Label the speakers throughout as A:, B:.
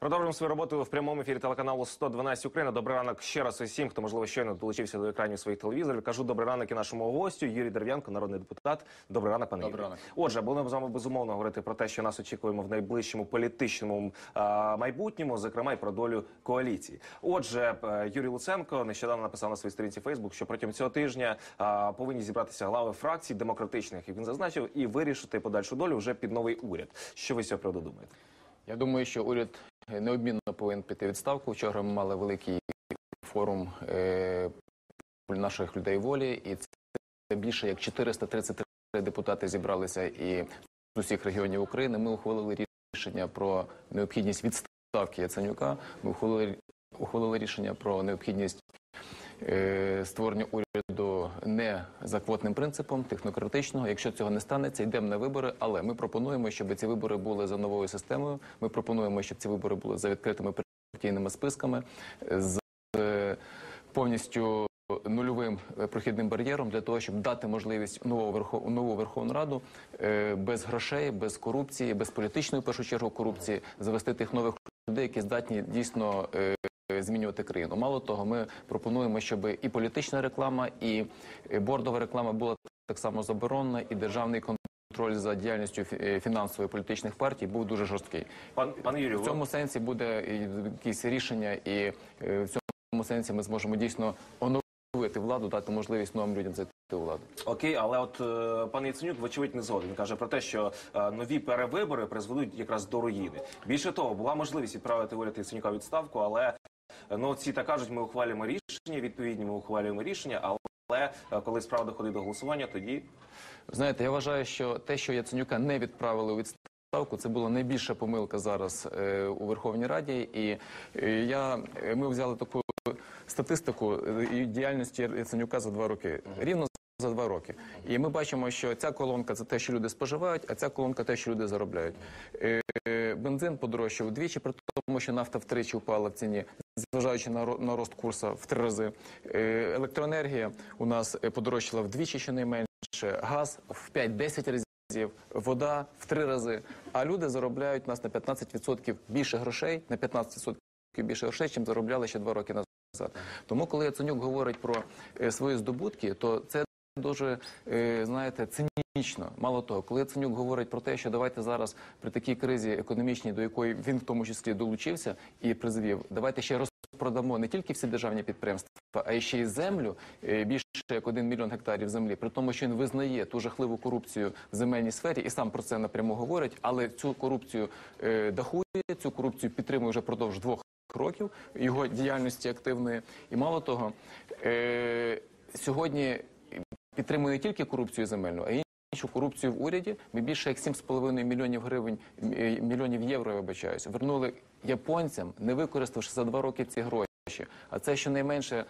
A: Продовжуємо свою роботу в прямому ефірі телеканалу 112 Україна. Добрий ранок ще раз усім, хто можливо щойно долучився до екранів своїх телевізорів. Кажу добрий ранок і нашому гостю Юрій Дерев'янко, народний депутат. Добрий ранок, пане
B: Добрий ранок.
A: Отже, будемо з вами безумовно говорити про те, що нас очікуємо в найближчому політичному а, майбутньому, зокрема і про долю коаліції. Отже, е, Юрій Луценко нещодавно написав на своїй сторінці Фейсбук, що протягом цього тижня а, повинні зібратися глави фракцій демократичних, як він зазначив, і вирішити подальшу долю вже під новий уряд. Що ви з цього приводу думаєте?
B: Я думаю, що уряд необмінно повинен піти відставку. Вчора ми мали великий форум е, наших людей волі, і це більше як 433 депутати зібралися і з усіх регіонів України. Ми ухвалили рішення про необхідність відставки Яценюка. Ми ухвалили, ухвалили рішення про необхідність е, створення уряду не за квотним принципом, технократичного. Якщо цього не станеться, йдемо на вибори. Але ми пропонуємо, щоб ці вибори були за новою системою. Ми пропонуємо, щоб ці вибори були за відкритими партійними списками з е, повністю. Нульовим е, прохідним бар'єром для того, щоб дати можливість нову верхов... нову Верховну Раду е, без грошей, без корупції, без політичної в першу чергу корупції, завести тих нових людей, які здатні дійсно е, змінювати країну. Мало того, ми пропонуємо, щоб і політична реклама, і бордова реклама була так само заборонена, і державний контроль за діяльністю е, фінансової політичних партій був дуже жорсткий.
A: Пан пане Юрію,
B: В цьому сенсі буде якісь рішення, і е, в цьому сенсі ми зможемо дійсно оновити владу, дати можливість новим людям зайти у владу.
A: Окей, але от е, пан Яценюк, вочевидь, не згоден. Він каже про те, що е, нові перевибори призведуть якраз до руїни. Більше того, була можливість відправити уряд Яценюка відставку, але ну ці так кажуть, ми ухвалюємо рішення. Відповідні ми ухвалюємо рішення, але е, коли справа доходить до голосування, тоді
B: Знаєте, я вважаю, що те, що Яценюка не відправили у відставку, це була найбільша помилка зараз е, у Верховній Раді. І е, я ми взяли таку статистику е, і діяльності Яценюка за два роки. Рівно за два роки. І ми бачимо, що ця колонка це те, що люди споживають, а ця колонка те, що люди заробляють. Е, Бензин подорожчав вдвічі, при тому, що нафта втричі впала в ціні, зважаючи на ро- на рост курсу в три рази. Е, Електроенергія у нас е, подорожчала вдвічі щонайменше, газ в 5-10 разів. Вода в три рази, а люди заробляють нас на 15% більше грошей, на 15% більше грошей, чим заробляли ще два роки назад. Тому, коли Яценюк говорить про свої здобутки, то це дуже е, знаєте цинічно. Мало того, коли Яценюк говорить про те, що давайте зараз при такій кризі економічній, до якої він в тому числі долучився і призвів, давайте ще розпродамо не тільки всі державні підприємства, а ще й землю е, більше як один мільйон гектарів землі. При тому, що він визнає ту жахливу корупцію в земельній сфері і сам про це напряму говорить, але цю корупцію е, дахує, цю корупцію підтримує вже продовж двох років його діяльності активної. І мало того, сьогодні підтримує не тільки корупцію земельну, а й іншу корупцію в уряді. Ми більше як 7,5 мільйонів гривень, е, мільйонів євро, я вибачаюсь, вернули японцям, не використавши за два роки ці гроші. А це щонайменше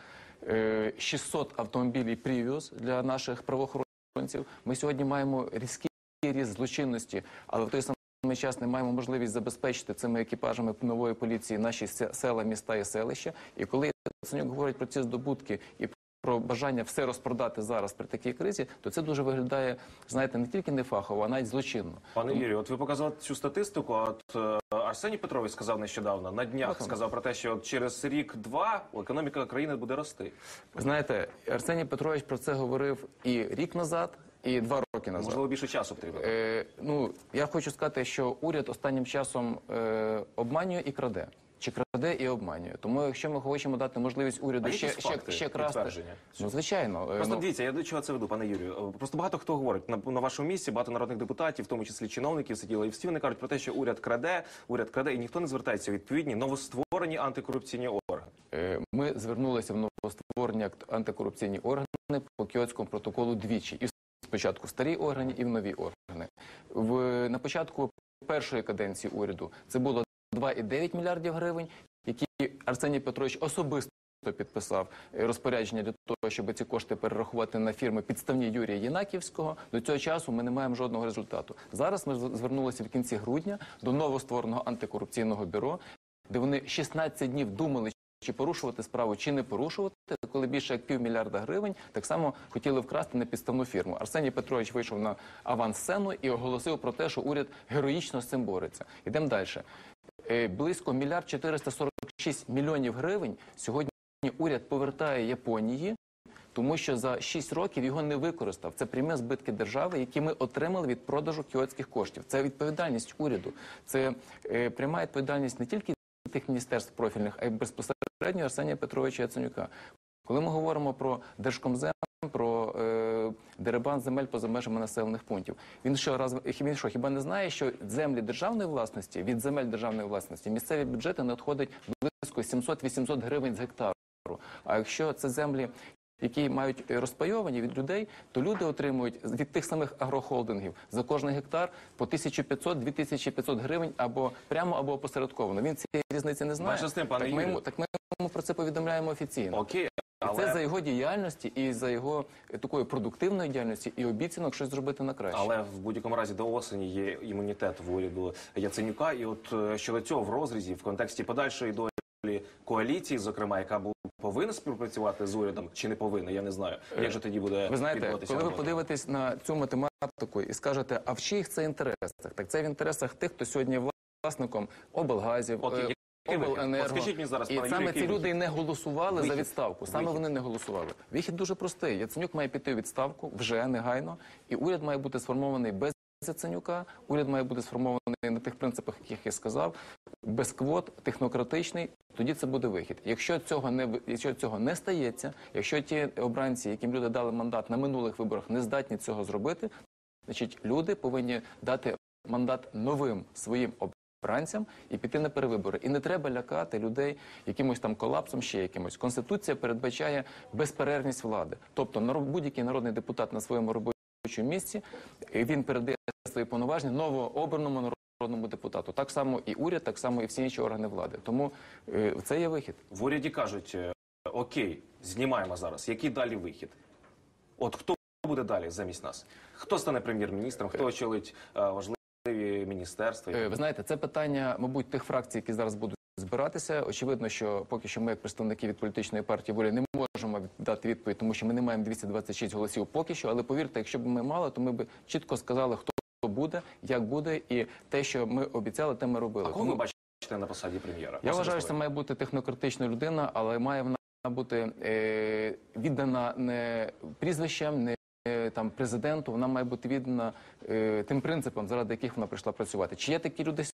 B: е, 600 автомобілів Prius для наших правоохоронців. Ми сьогодні маємо різкий ріст злочинності, але в той самий час не маємо можливість забезпечити цими екіпажами нової поліції наші се- села, міста і селища. І коли Яценюк говорить про ці здобутки і про бажання все розпродати зараз при такій кризі, то це дуже виглядає, знаєте, не тільки не фахово, а навіть злочинно.
A: Пане Юрію, от ви показали цю статистику. От е, Арсеній Петрович сказав нещодавно на днях,
B: Ага.
A: сказав про те, що от через рік-два економіка країни буде рости.
B: Ви знаєте, Арсеній Петрович про це говорив і рік назад, і два роки назад.
A: Можливо, більше часу потрібно.
B: Е, ну, я хочу сказати, що уряд останнім часом е, обманює і краде. Чи краде і обманює. Тому якщо ми хочемо дати можливість уряду
A: А
B: ще, ще,
A: факти,
B: ще красти, ну звичайно. е,
A: Просто
B: ну,
A: дивіться, я до чого це веду, пане Юрію. Е, Просто багато хто говорить на, на вашому місці, багато народних депутатів, в тому числі чиновників, сиділи і всі вони кажуть про те, що уряд краде, уряд краде, і ніхто не звертається у відповідні новостворені антикорупційні органи.
B: Е, Ми звернулися в новостворені антикорупційні органи по Кіотському протоколу двічі. І спочатку в старі органи, і в нові органи. В, на початку першої каденції уряду це було 2,9 мільярдів гривень, які Арсеній Петрович особисто підписав е, розпорядження для того, щоб ці кошти перерахувати на фірми підставні Юрія Єнаківського. До цього часу ми не маємо жодного результату. Зараз ми звернулися в кінці грудня до новоствореного антикорупційного бюро, де вони 16 днів думали, чи порушувати справу, чи не порушувати, коли більше як півмільярда гривень так само хотіли вкрасти на підставну фірму. Арсеній Петрович вийшов на авансцену і оголосив про те, що уряд героїчно з цим бореться. Ідемо далі. Е, близько мільярд 446 мільйонів гривень сьогодні уряд повертає Японії. Тому що за 6 років його не використав. Це прямі збитки держави, які ми отримали від продажу кіотських коштів. Це відповідальність уряду. Це е, пряма відповідальність не тільки тих міністерств профільних, а й безпосередньо Арсенія Петровича Яценюка. Коли ми говоримо про Держкомзем, про дерибан земель поза межами населених пунктів, він що раз він що хіба не знає, що землі державної власності від земель державної власності місцеві бюджети надходить близько 700-800 гривень з гектару. А якщо це землі, які мають розпайовані від людей, то люди отримують від тих самих агрохолдингів за кожний гектар по 1500-2500 гривень або прямо або опосередковано. Він цієї різниці не знає.
A: Тим,
B: так, ми йому, так ми йому про це повідомляємо офіційно.
A: Окей, але
B: це за його діяльності і за його е, такої продуктивної діяльності і обіцянок щось зробити на краще.
A: Але в будь-якому разі до осені є імунітет в уряду Яценюка. І от е, щодо цього в розрізі в контексті подальшої долі коаліції, зокрема, яка бу- повинна співпрацювати з урядом чи не повинна, я не знаю. Як же тоді буде
B: Ви знаєте, коли ви подивитесь на цю математику і скажете, а в чиїх це інтересах? Так це в інтересах тих, хто сьогодні власником облгазів, е,
A: вихід?
B: Обленерго.
A: Скажіть мені зараз,
B: і
A: пане
B: саме
A: Юрію,
B: ці
A: який
B: люди і не голосували за
A: Вихід.
B: відставку. Саме
A: Вихід.
B: вони не голосували. Вихід дуже простий. Яценюк має піти у відставку вже негайно, і уряд має бути сформований без. Яценюка уряд має бути сформований на тих принципах, яких я сказав, без квот, технократичний. Тоді це буде вихід. Якщо цього не якщо цього не стається, якщо ті обранці, яким люди дали мандат на минулих виборах, не здатні цього зробити, значить люди повинні дати мандат новим своїм обранцям і піти на перевибори. І не треба лякати людей якимось там колапсом, ще якимось. Конституція передбачає безперервність влади. Тобто будь-який народний депутат на своєму робочому місці він передає свої повноваження новообраному народному депутату. Так само і уряд, так само і всі інші органи влади. Тому е, це є вихід.
A: В уряді кажуть: е, окей, знімаємо зараз. Який далі вихід? От хто буде далі замість нас? Хто стане прем'єр-міністром? Хто очолить е, важливі міністерства?
B: Е, Ви знаєте, це питання, мабуть, тих фракцій, які зараз будуть збиратися. Очевидно, що поки що ми, як представники від політичної партії волі, не можемо дати відповідь, тому що ми не маємо 226 голосів поки що. Але повірте, якщо б ми мали, то ми б чітко сказали, хто буде, як буде, і те, що ми обіцяли, те ми робили.
A: А кого ви бачите на посаді прем'єра?
B: Я вважаю, що це має бути технократична людина, але має вона бути е, віддана не прізвищем, не там президенту. Вона має бути віддана е, тим принципам, заради яких вона прийшла працювати. Чи є такі люди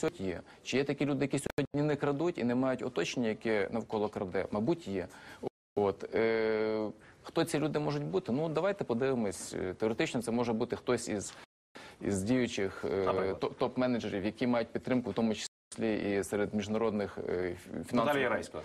B: сьогодні? Є. Чи є такі люди, які сьогодні не крадуть і не мають оточення, яке навколо краде? Мабуть, є. От е, хто ці люди можуть бути? Ну давайте подивимось. Е, Теоретично це може бути хтось із. Із діючих е, топ- топ-менеджерів, які мають підтримку, в тому числі і серед міжнародних е, фінансових
A: Наталія Єрайська.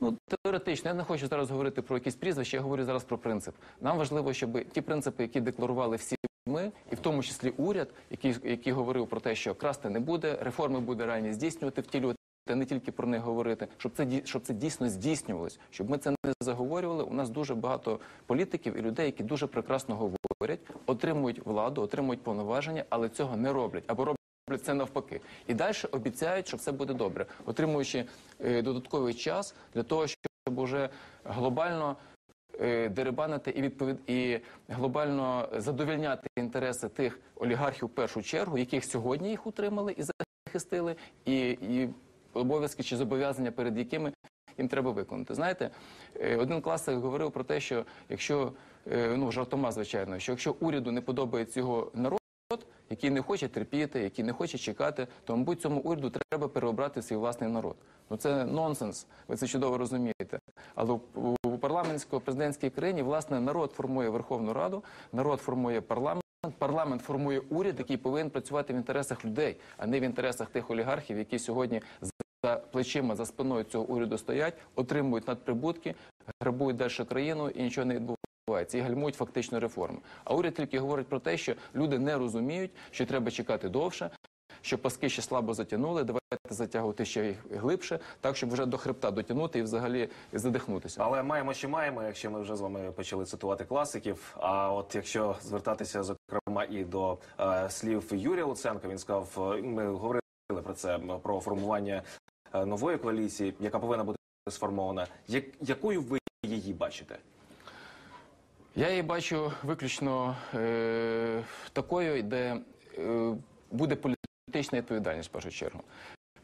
B: Ну, теоретично, я не хочу зараз говорити про якісь прізвища, я говорю зараз про принцип. Нам важливо, щоб ті принципи, які декларували всі ми, і в тому числі уряд, який, який говорив про те, що красти не буде, реформи буде реально здійснювати, втілювати. Не тільки про них говорити, щоб це щоб це дійсно здійснювалось, щоб ми це не заговорювали. У нас дуже багато політиків і людей, які дуже прекрасно говорять, отримують владу, отримують повноваження, але цього не роблять або роблять це навпаки. І далі обіцяють, що все буде добре, отримуючи е, додатковий час для того, щоб уже глобально е, дерибанити і відповід і глобально задовільняти інтереси тих олігархів в першу чергу, яких сьогодні їх утримали і захистили, і, і обов'язки чи зобов'язання, перед якими їм треба виконати. Знаєте, е, один класик говорив про те, що якщо е, ну жартома, звичайно, що якщо уряду не подобається його народ. Який не хоче терпіти, який не хоче чекати, то мабуть цьому уряду треба переобрати свій власний народ. Ну це нонсенс. Ви це чудово розумієте. Але у парламентсько-президентській країні власне народ формує Верховну Раду, народ формує парламент. Парламент формує уряд, який повинен працювати в інтересах людей, а не в інтересах тих олігархів, які сьогодні за плечима, за спиною цього уряду стоять, отримують надприбутки, грабують далі країну і нічого не відбувається. І гальмують фактично реформи. А уряд тільки говорить про те, що люди не розуміють, що треба чекати довше, що паски ще слабо затягнули, давайте затягувати ще їх глибше, так щоб вже до хребта дотягнути і взагалі задихнутися.
A: Але маємо, що маємо, якщо ми вже з вами почали цитувати класиків. А от якщо звертатися зокрема і до е, слів Юрія Луценка, він сказав, ми говорили про це про формування е, нової коаліції, яка повинна бути сформована. Як, якою ви її бачите?
B: Я її бачу виключно е, такою, де е, буде політична відповідальність в першу чергу.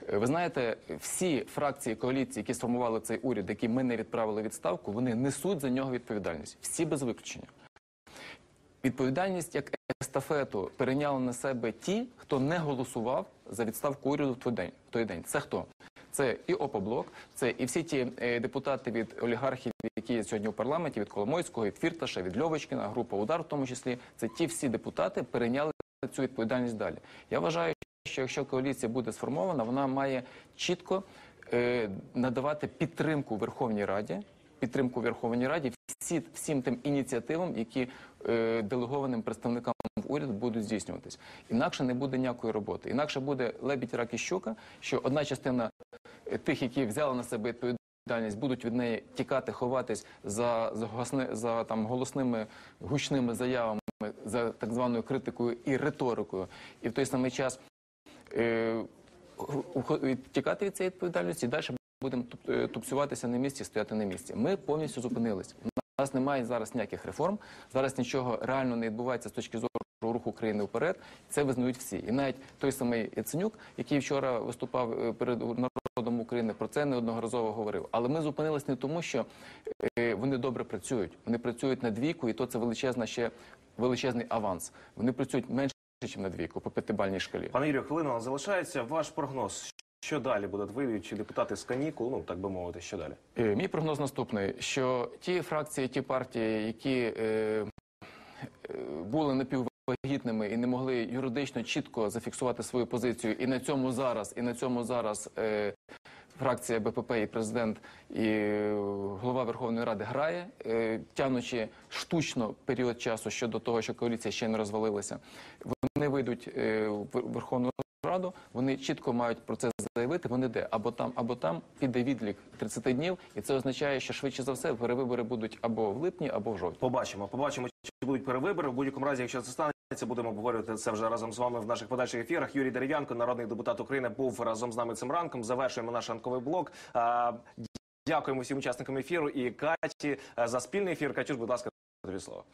B: Е, Ви знаєте, всі фракції коаліції, які сформували цей уряд, які ми не відправили відставку, вони несуть за нього відповідальність. Всі без виключення. Відповідальність як естафету перейняли на себе ті, хто не голосував за відставку уряду в той день. В той день. Це хто? Це і ОПОБЛОК, це і всі ті е, депутати від олігархів, які є сьогодні у парламенті, від Коломойського, від Фірташа, від Льовочкіна, група удар, в тому числі. Це ті всі депутати перейняли цю відповідальність далі. Я вважаю, що якщо коаліція буде сформована, вона має чітко е, надавати підтримку Верховній Раді, підтримку Верховній Раді всі, всім тим ініціативам, які е, делегованим представникам в уряд будуть здійснюватись. Інакше не буде ніякої роботи. Інакше буде лебідь, рак і щука, що одна частина е, тих, які взяли на себе відповідальність, будуть від неї тікати, ховатись за, за, гасни- за там, голосними гучними заявами, за так званою критикою і риторикою. І в той самий час е, тікати від цієї відповідальності і далі будемо туп- е, тупцюватися на місці, стояти на місці. Ми повністю зупинились. У нас немає зараз ніяких реформ. Зараз нічого реально не відбувається з точки зору руху України вперед. Це визнають всі. І навіть той самий Яценюк, який вчора виступав е, перед народом України, про це неодноразово говорив. Але ми зупинились не тому, що е, вони добре працюють. Вони працюють на двійку, і то це величезна ще величезний аванс. Вони працюють менше, ніж на двійку по п'ятибальній шкалі.
A: Пане Юрію, хвилина залишається. Ваш прогноз. Що далі будуть вийдуть депутати з канікул? Ну так би мовити, що далі?
B: Е, Мій прогноз наступний: що ті фракції, ті партії, які е, е, були напіввагітними і не могли юридично чітко зафіксувати свою позицію, і на цьому зараз, і на цьому зараз е, фракція БПП і президент і е, голова Верховної Ради грає, е, тянучи штучно період часу щодо того, що коаліція ще не розвалилася. Вони вийдуть е, в Верховну Раду, вони чітко мають про це заявити. Вони де або там, або там піде відлік 30 днів, і це означає, що швидше за все перевибори будуть або в липні, або в жовтні.
A: Побачимо. Побачимо, чи будуть перевибори. В будь-якому разі, якщо це станеться, будемо обговорювати це вже разом з вами в наших подальших ефірах. Юрій Дерев'янко, народний депутат України, був разом з нами цим ранком. Завершуємо наш ранковий блок. Дякуємо всім учасникам ефіру і Каті е, за спільний ефір. Катюш, будь ласка, тобі слово.